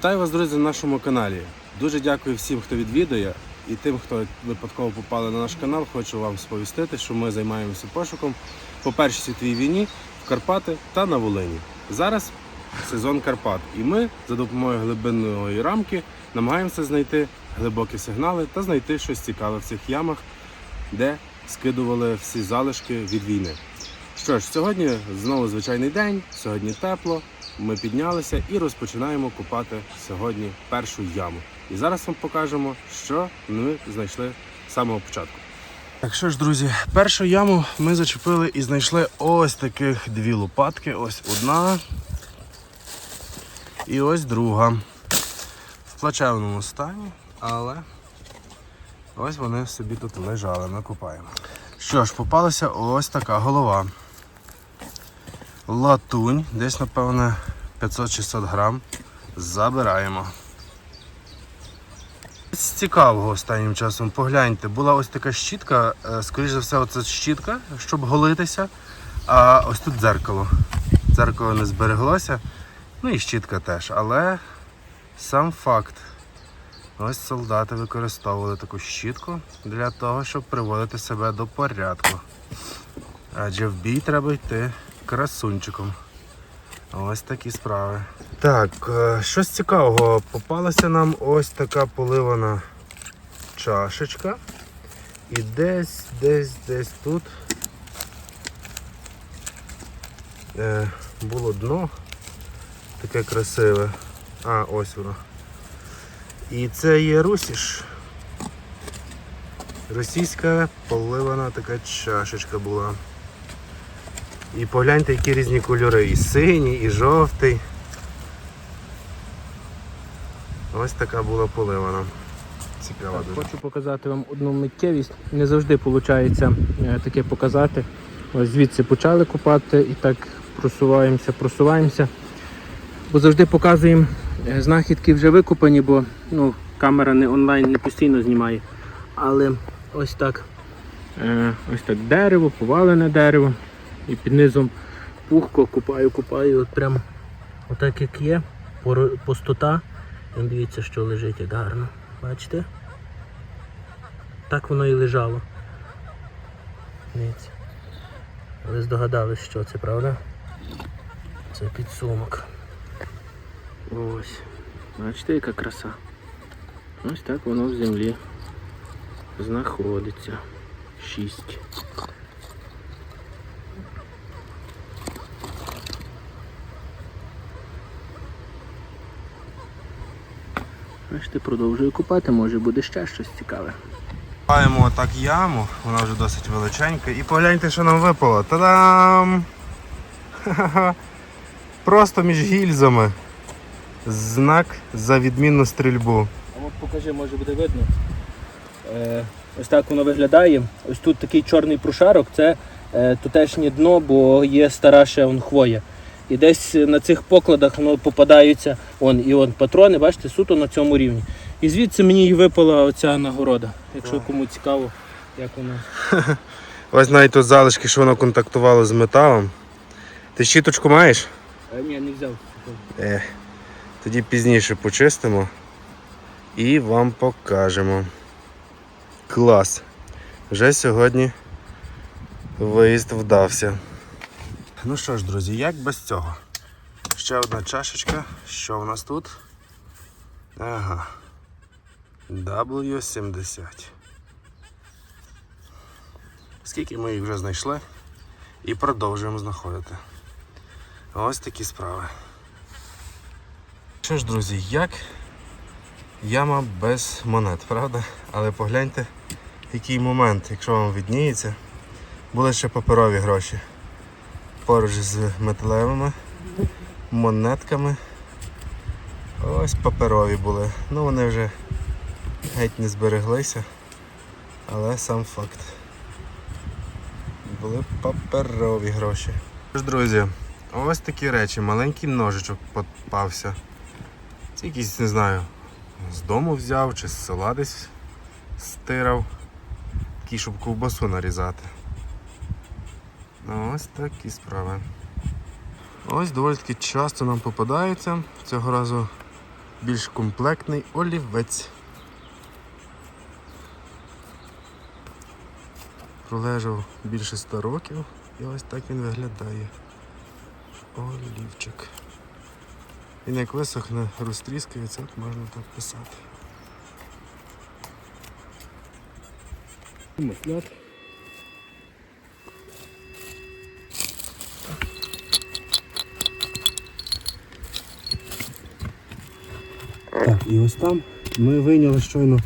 Вітаю вас, друзі, на нашому каналі. Дуже дякую всім, хто відвідує, і тим, хто випадково попали на наш канал. Хочу вам сповістити, що ми займаємося пошуком по першій світовій війні в Карпати та на Волині. Зараз сезон Карпат, і ми за допомогою глибинної рамки намагаємося знайти глибокі сигнали та знайти щось цікаве в цих ямах, де скидували всі залишки від війни. Що ж, сьогодні знову звичайний день, сьогодні тепло. Ми піднялися і розпочинаємо купати сьогодні першу яму. І зараз вам покажемо, що ми знайшли з самого початку. Так що ж, друзі, першу яму ми зачепили і знайшли ось таких дві лопатки. Ось одна і ось друга. В плачевному стані, але ось вони собі тут лежали, ми купаємо. Що ж, попалася ось така голова. Латунь, десь, напевне, 500-600 грам. Забираємо. З цікавого останнім часом погляньте, була ось така щітка, е, скоріш за все, оце щітка, щоб голитися. А ось тут дзеркало. Дзеркало не збереглося. Ну і щітка теж. Але сам факт. Ось солдати використовували таку щітку для того, щоб приводити себе до порядку. Адже в бій треба йти красунчиком. Ось такі справи. Так, е, щось цікавого. Попалася нам ось така поливана чашечка. І десь, десь, десь тут е, було дно таке красиве. А, ось воно. І це є русіш. Російська поливана така чашечка була. І погляньте, які різні кольори. І синій, і жовтий. Ось така була поливана. Цікава дуже. Хочу показати вам одну миттєвість. Не завжди виходить таке показати. Ось звідси почали купати і так просуваємося, просуваємося. Бо завжди показуємо е, знахідки вже викопані, бо ну, камера не онлайн не постійно знімає. Але ось так, е, ось так дерево, повалене дерево. І під низом пухко купаю, купаю, от прям отак як є, пустота. Дивіться, що лежить як гарно. Бачите? Так воно і лежало. Дивіться. Ви здогадались, що це, правда? Це підсумок. Ось. Бачите, яка краса. Ось так воно в землі знаходиться. Шість. Бачите, продовжую купати, може буде ще щось цікаве. Маємо отак яму, вона вже досить величенька. І погляньте, що нам випало. Та-дам! Просто між гільзами. Знак за відмінну стрільбу. А от покажи, може буде видно. Е, ось так воно виглядає. Ось тут такий чорний прошарок, це е, тутешнє дно, бо є стара ще он, хвоя. І десь на цих покладах воно попадаються он, і он патрони, бачите, суто на цьому рівні. І звідси мені і випала оця нагорода, якщо кому цікаво, як вона. Ось навіть тут залишки, що воно контактувало з металом. Ти щіточку маєш? Е, ні, не взяв. Е, тоді пізніше почистимо і вам покажемо. Клас. Вже сьогодні виїзд вдався. Ну що ж, друзі, як без цього? Ще одна чашечка. Що в нас тут? Ага. W70. Скільки ми їх вже знайшли і продовжуємо знаходити. Ось такі справи. Що ж, друзі, як яма без монет, правда? Але погляньте, який момент, якщо вам відніється, були ще паперові гроші. Поруч з металевими монетками. Ось паперові були. Ну вони вже геть не збереглися, але сам факт. Були паперові гроші. Що ж, друзі, ось такі речі, маленький ножичок попався. Це якийсь, не знаю, з дому взяв чи з села десь стирав. Такий, щоб ковбасу нарізати. Ось такі справи. Ось доволі таки часто нам попадаються. Цього разу більш комплектний олівець. Пролежав більше 100 років і ось так він виглядає. Олівчик. Він як висохне, розтріскається, от можна так писати. Маслят. Так, і ось там ми вийняли щойно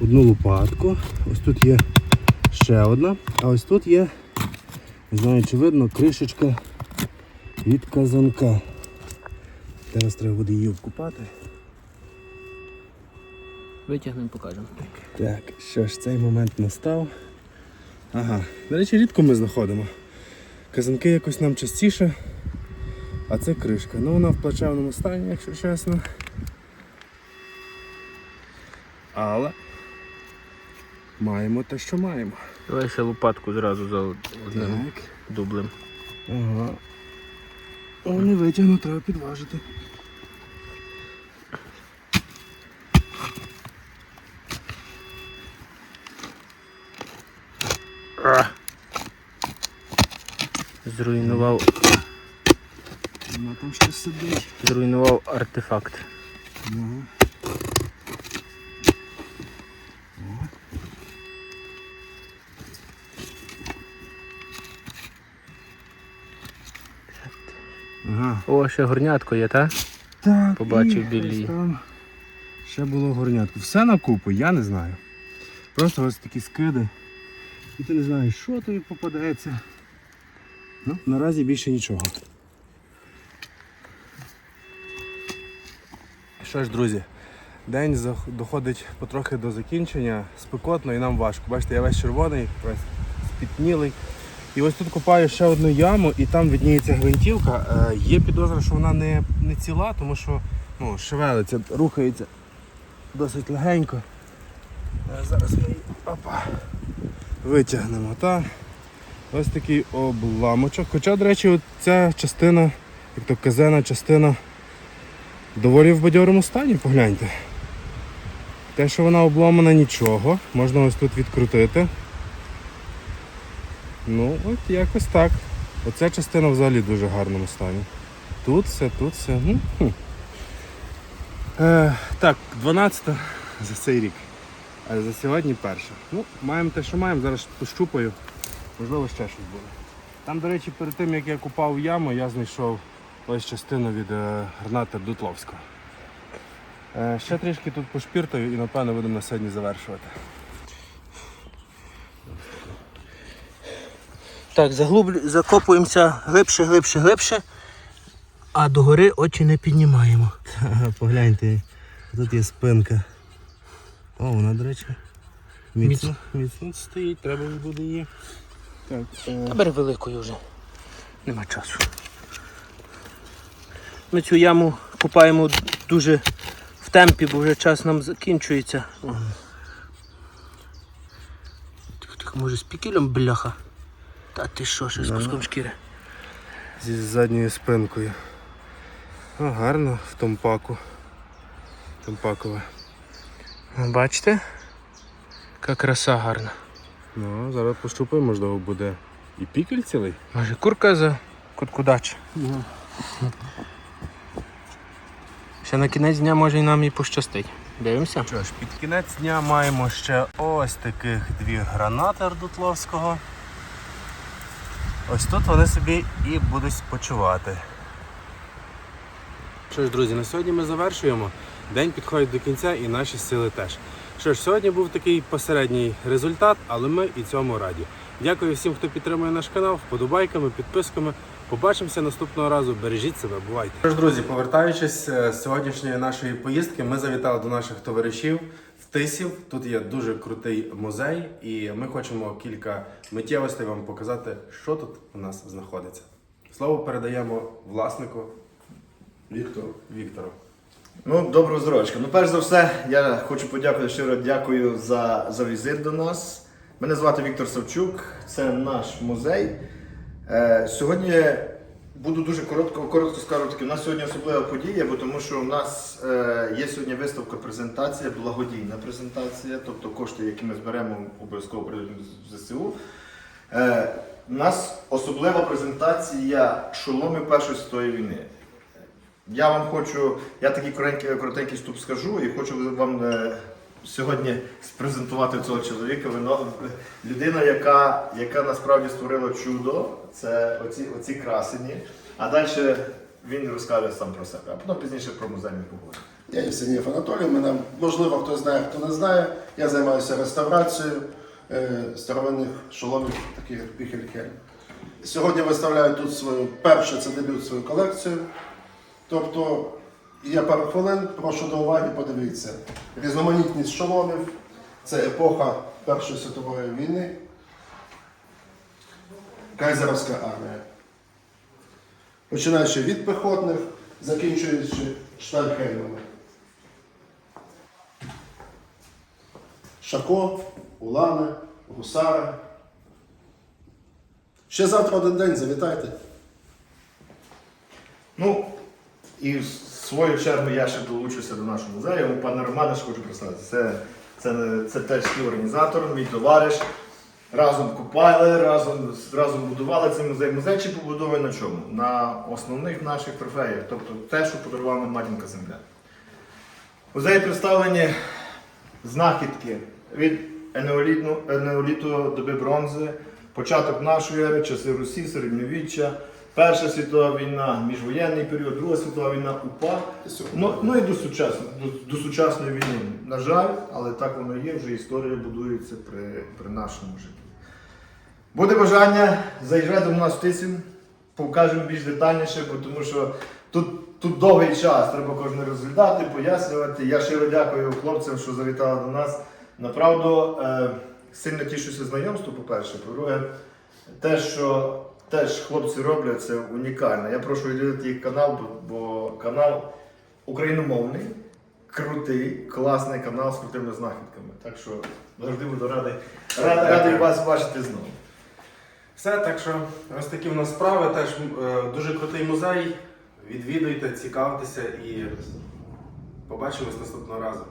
одну лопатку. Ось тут є ще одна, а ось тут є, не знаю, чи видно, кришечка від казанка. Зараз треба буде її обкупати. Витягнемо, покажемо. Так, що ж, цей момент настав. Ага, до речі, рідко ми знаходимо. Казанки якось нам частіше, а це кришка. Ну вона в плачевному стані, якщо чесно. Але маємо те, що маємо. Давай ще лопатку зразу за одним Так. дублем. Ага. О, не витягну, треба підважити. Зруйнував, Вона там ще сидить. зруйнував артефакт. Ага. Ага. О, ще горнятко є, так? Так, Побачив білі. Там ще було горнятко. Все на купу, я не знаю. Просто ось такі скиди. І ти не знаєш, що тобі попадається. Ну, наразі більше нічого. Що ж, друзі, день доходить потрохи до закінчення. Спекотно і нам важко. Бачите, я весь червоний, весь спітнілий. І ось тут копаю ще одну яму, і там видніється гвинтівка. Е, є підозра, що вона не, не ціла, тому що ну, шевелиться, рухається досить легенько. Е, зараз ми її опа, витягнемо. Та? Ось такий обламочок. Хоча, до речі, ця частина, як то казена частина, доволі в бадьорому стані, погляньте. Те, що вона обломана, нічого. Можна ось тут відкрутити. Ну, от якось так. Оця частина взагалі в дуже гарному стані. Тут все, тут все. Ну, хм. Е, так, 12 за цей рік. А за сьогодні перша. Ну, маємо те, що маємо, зараз пощупаю. Можливо, ще щось буде. Там, до речі, перед тим як я купав яму, я знайшов ось частину від е, гранати Дутловського. Е, ще трішки тут пошпіртаю і напевно будемо на сьогодні завершувати. Так, заглублю, закопуємося глибше, глибше, глибше, а догори очі не піднімаємо. Ага, погляньте, тут є спинка. О, вона, до речі, міцно, міцно стоїть, треба буде її. Так, е, Та бери великою вже. Нема часу. Ми цю яму купаємо дуже в темпі, бо вже час нам закінчується. Може з пікелем бляха. Та ти що, ще з куском шкіри. зі задньою спинкою. О, гарно в томпаку. Томпакове. Ну, Бачите? Яка краса гарна. Ну, зараз пощупаємо, можливо, буде і пікель цілий. Може курка за куткудач. Ще на кінець дня може і нам і пощастить. Дивимося. Що ж, під кінець дня маємо ще ось таких дві гранати Рдутловського. Ось тут вони собі і будуть спочивати. Що ж, друзі, на сьогодні ми завершуємо. День підходить до кінця і наші сили теж. Що ж, сьогодні був такий посередній результат, але ми і цьому раді. Дякую всім, хто підтримує наш канал, вподобайками, підписками. Побачимося наступного разу. Бережіть себе, бувайте. Що ж, друзі, повертаючись е, з сьогоднішньої нашої поїздки, ми завітали до наших товаришів в Тисів. Тут є дуже крутий музей, і ми хочемо кілька миттєвостей вам показати, що тут у нас знаходиться. Слово передаємо власнику Віктору. Віктору. Ну, доброго здоров'ячка. Ну, перш за все, я хочу подякувати щиро дякую за, за візит до нас. Мене звати Віктор Савчук, це наш музей. Е, сьогодні Буду дуже коротко, коротко скажу таки. У нас сьогодні особлива подія, бо тому що у нас е, є сьогодні виставка презентація, благодійна презентація, тобто кошти, які ми зберемо, обов'язково прийдуть в ЗСУ. Е, у нас особлива презентація шоломів Першої світової війни. Я вам хочу, я такий коротенький, коротенький вступ скажу і хочу вам е, сьогодні спрезентувати цього чоловіка. Людина, яка, яка насправді створила чудо, це оці, оці красені. А далі він розкаже сам про себе, а потім пізніше про музей ми поговоримо. Я Євсенів Анатолій, мене можливо хто знає, хто не знає. Я займаюся реставрацією е, старовинних шоломів, таких як Піхельхель. Сьогодні виставляю тут свою першу, це дебют свою колекцію. Тобто є пару хвилин, прошу до уваги, подивіться. Різноманітність шоломів, це епоха Першої світової війни. Кайзеровська армія. Починаючи від піхотних, закінчуючи штальхеймами. Шако, Улани, Гусари. Ще завтра один день, завітайте. Ну, і свою чергу я ще долучуся до нашого музею. Пане Романе, що хочу представити. Це, це, не- це теж співорганізатор, мій товариш. Разом купали, разом, разом будували цей музей. Музей чи побудований на чому? На основних наших трофеях, тобто те, що подарувала нам матінка земля. Музеї представлені знахідки від енеолітну, енеоліту доби бронзи, початок нашої ери, часи Русі, середньовіччя, Перша світова війна, міжвоєнний період, Друга світова війна, УПА. Ну, ну і до сучасної, до, до сучасної війни. На жаль, але так воно є, вже історія будується при, при нашому житті. Буде бажання, заїжджайте до нас в Тисін, покажемо більш детальніше, бо тому що тут, тут довгий час, треба кожен розглядати, пояснювати. Я щиро дякую хлопцям, що завітали до нас. Направду е, сильно тішуся знайомству, по-перше. По-друге, те, що теж хлопці роблять, це унікально. Я прошу відвідати їх канал, бо, бо канал україномовний, крутий, класний канал з крутими знахідками. Так що завжди буду радий, радий, радий вас бачити знову. Все, так що ось такі в нас справи. Теж е, дуже крутий музей. Відвідуйте, цікавтеся і побачимось наступного разу.